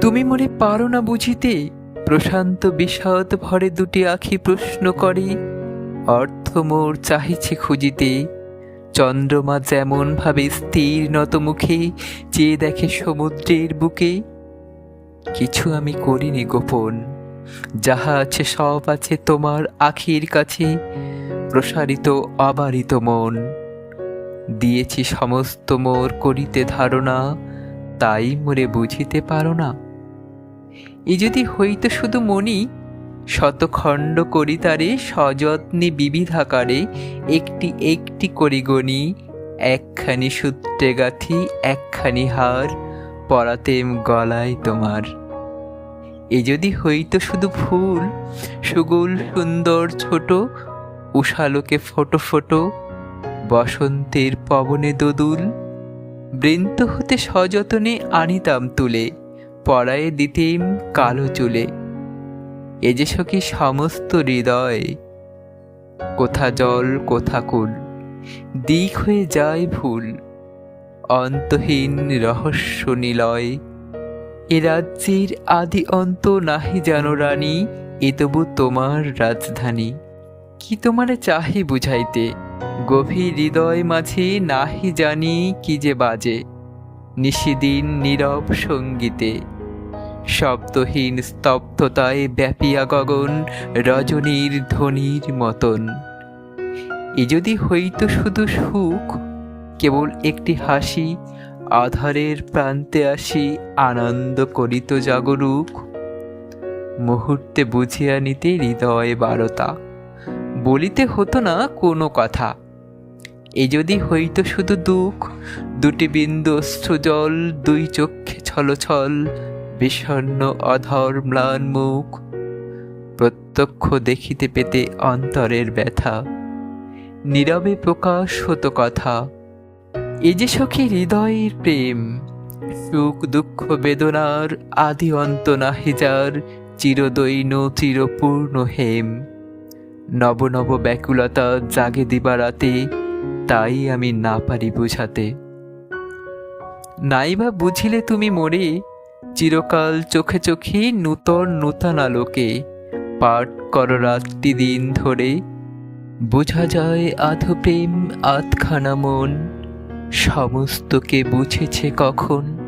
তুমি মনে পারো না বুঝিতে? প্রশান্ত বিষাদ ভরে দুটি আখি প্রশ্ন করে অর্থ মোর চাহিছে খুঁজিতে। চন্দ্রমা যেমন ভাবে স্থির নত মুখে চেয়ে দেখে সমুদ্রের বুকে, কিছু আমি করিনি গোপন। যাহা আছে সব আছে তোমার আখির কাছে, প্রসারিত অবারিত মন। দিয়েছি সমস্ত মোর করিতে ধারণা তাই মোরে বুঝিতে পারো না। এ যদি হইতো শুধু মনি শতখণ্ড করি তারে সযত্নে বিবিধাকারে একটি একটি করি গণি, একখানি সূত্রে গাথি, একখানি হার পরাতেম গলায় তোমার। এ যদি হইতো শুধু ফুল, সুগুল সুন্দর ছোট, উষালোকে ফোটো ফোটো, বসন্তের পবনে দোদুল বৃন্ত হতে সযতনে আনিতাম তুলে, পরায়ে দিতেম কালো চুলে। এ যে সখী সমস্ত হৃদয়, কোথা জল, কোথা কুল, দিক হয়ে যায় ভুল, অন্তহীন রহস্য নিলয়। এ রাজ্যের আদি অন্ত নাহি জানো রানী, এ তবু তোমার রাজধানী। কি তোমারে চাহি বুঝাইতে? গভীর হৃদয় মাঝে নাহি জানি কি যে বাজে। নিশিদিন নীরব সঙ্গীতে। শব্দহীন স্তব্ধতায় ব্যাপিয়া গগন রজনীর ধ্বনির মতন। এ যদি হইতো শুধু সুখ, কেবল একটি হাসি, আধারের প্রান্তে আসি আনন্দ করিত জাগরুক। মুহূর্তে বুঝিয়া নিতে হৃদয় বারতা। বলিতে হতো না কোনো কথা। এ যদি হইতো শুধু দুঃখ, দুটি বিন্দু অশ্রুজল দুই চক্ষে ছলছল, বিষণ্ণ, অধর, ম্লান মুখ, প্রত্যক্ষ দেখিতে পেতে অন্তরের ব্যথা, নীরবে প্রকাশ হতো কথা। এ যে সখী হৃদয়ের প্রেম, সুখ, দুঃখ, বেদনার আদি অন্ত নাহি যার চিরদৈন, চিরপূর্ণ হেম। নব নব ব্যাকুলতা জাগে দিবারাতে তাই আমি না পারি বুঝাতে। নাইবা বুঝিলে তুমি মরে চিরকাল চোখে চোখে নূতন নূতন আলোকে পাঠ কর রাত্রি দিন ধরে। বোঝা যায় আধ প্রেম আধখানা মন, সমস্তকে বুঝেছে কখন।